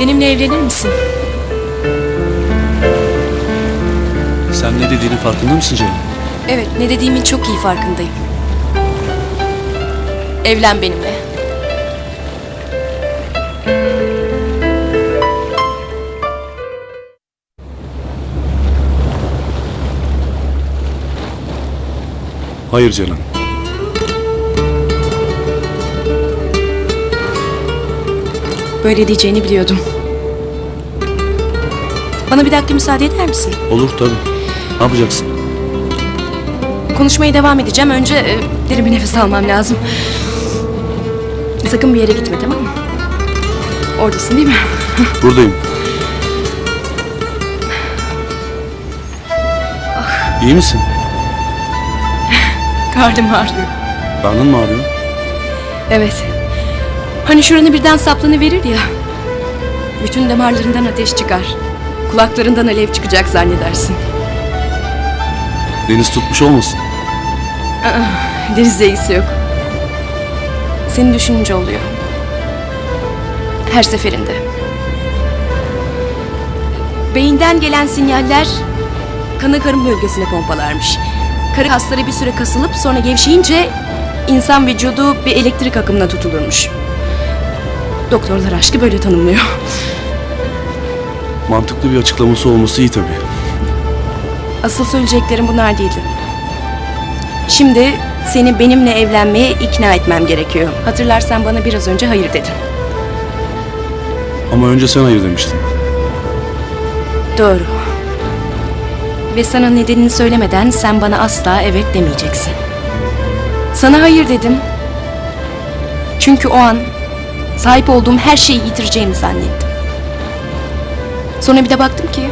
Benimle evlenir misin? Sen ne dediğinin farkında mısın canım? Evet, ne dediğimin çok iyi farkındayım. Evlen benimle. Hayır Ceren. Böyle diyeceğini biliyordum. Bana bir dakika müsaade eder misin? Olur tabii. Ne yapacaksın? Konuşmaya devam edeceğim. Önce e, derin bir nefes almam lazım. Sakın bir yere gitme tamam mı? Oradasın değil mi? Buradayım. İyi misin? Karnım ağrıyor. Karnın mı ağrıyor? Evet. Hani şuranı birden saplanı verir ya. Bütün damarlarından ateş çıkar. Kulaklarından alev çıkacak zannedersin. Deniz tutmuş olmasın? Denizle ilgisi yok. Seni düşününce oluyor. Her seferinde. Beyinden gelen sinyaller kanı karın bölgesine pompalarmış. Karı kasları bir süre kasılıp sonra gevşeyince insan vücudu bir elektrik akımına tutulurmuş. Doktorlar aşkı böyle tanımlıyor. Mantıklı bir açıklaması olması iyi tabii. Asıl söyleyeceklerim bunlar değildi. Şimdi seni benimle evlenmeye ikna etmem gerekiyor. Hatırlarsan bana biraz önce hayır dedin. Ama önce sen hayır demiştin. Doğru. Ve sana nedenini söylemeden sen bana asla evet demeyeceksin. Sana hayır dedim. Çünkü o an sahip olduğum her şeyi yitireceğimi zannettim. Sonra bir de baktım ki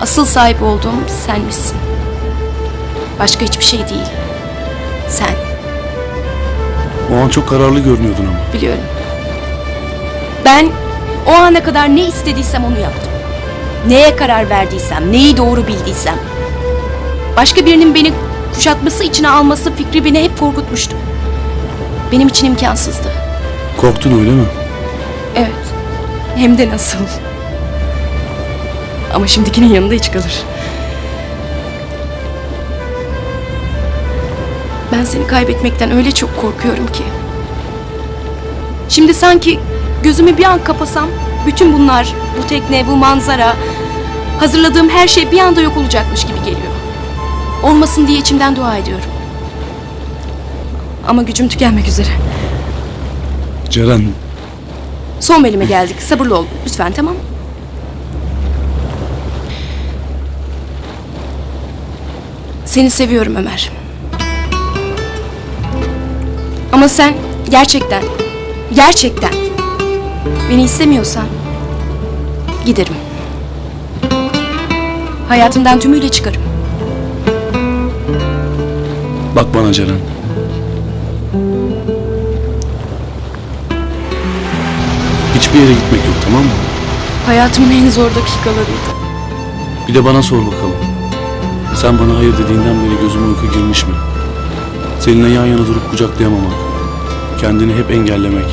asıl sahip olduğum sen misin. Başka hiçbir şey değil. Sen. O an çok kararlı görünüyordun ama. Biliyorum. Ben o ana kadar ne istediysem onu yaptım. Neye karar verdiysem, neyi doğru bildiysem. Başka birinin beni kuşatması içine alması fikri beni hep korkutmuştu. Benim için imkansızdı. Korktun öyle mi? Evet. Hem de nasıl. Ama şimdikinin yanında hiç kalır. Ben seni kaybetmekten öyle çok korkuyorum ki. Şimdi sanki gözümü bir an kapasam bütün bunlar, bu tekne, bu manzara, hazırladığım her şey bir anda yok olacakmış gibi geliyor. Olmasın diye içimden dua ediyorum. Ama gücüm tükenmek üzere. Ceren, Son bölüme geldik. Sabırlı ol lütfen tamam mı? Seni seviyorum Ömer. Ama sen gerçekten, gerçekten beni istemiyorsan giderim. Hayatından tümüyle çıkarım. bak bana Ceren. Hiçbir yere gitmek yok tamam mı? Hayatımın en zor dakikalarıydı. Bir de bana sor bakalım. Sen bana hayır dediğinden beri gözüme uyku girmiş mi? Seninle yan yana durup kucaklayamamak. Kendini hep engellemek.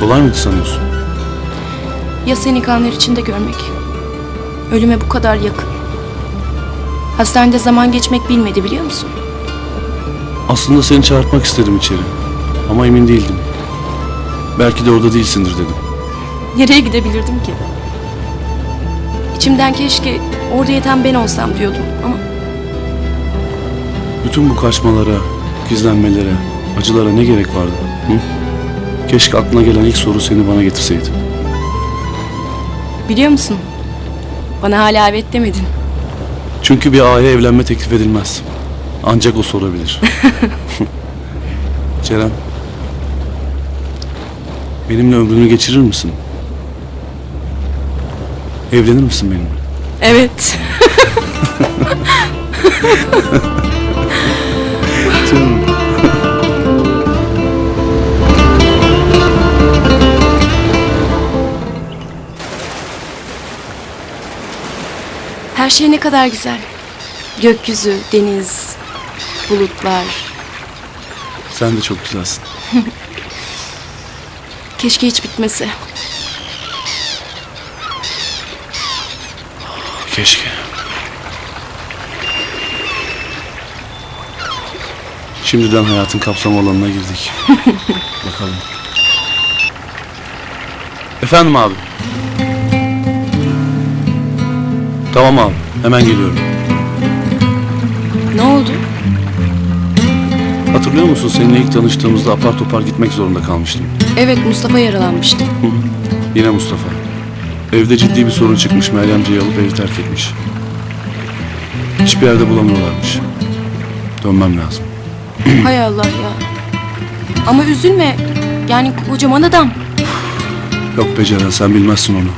Kolay mıydı sanıyorsun? Ya seni kanlar içinde görmek? Ölüme bu kadar yakın. Hastanede zaman geçmek bilmedi biliyor musun? Aslında seni çağırtmak istedim içeri. Ama emin değildim. Belki de orada değilsindir dedim. Nereye gidebilirdim ki? İçimden keşke orada yatan ben olsam diyordum ama Bütün bu kaçmalara, gizlenmelere, acılara ne gerek vardı? Hı? Keşke aklına gelen ilk soru seni bana getirseydi. biliyor musun? Bana hala evet demedin. Çünkü bir ağaya evlenme teklif edilmez. Ancak o sorabilir. Ceren. Benimle ömrünü geçirir misin? Evlenir misin benimle? Evet. Canım. Her şey ne kadar güzel. Gökyüzü, deniz, bulutlar. Sen de çok güzelsin. Keşke hiç bitmese. Keşke. Şimdiden hayatın kapsam alanına girdik. Bakalım. Efendim abi. Tamam abi. Hemen geliyorum. Ne oldu? Hatırlıyor musun seninle ilk tanıştığımızda apar topar gitmek zorunda kalmıştım. Evet Mustafa yaralanmıştı. Yine Mustafa. Evde ciddi bir sorun çıkmış. Meryemce'yi alıp evi terk etmiş. Hiçbir yerde bulamıyorlarmış. Dönmem lazım. Hay Allah ya. Ama üzülme. Yani kocaman adam. Yok be Ceren sen bilmezsin onu.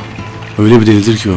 Öyle bir delidir ki o.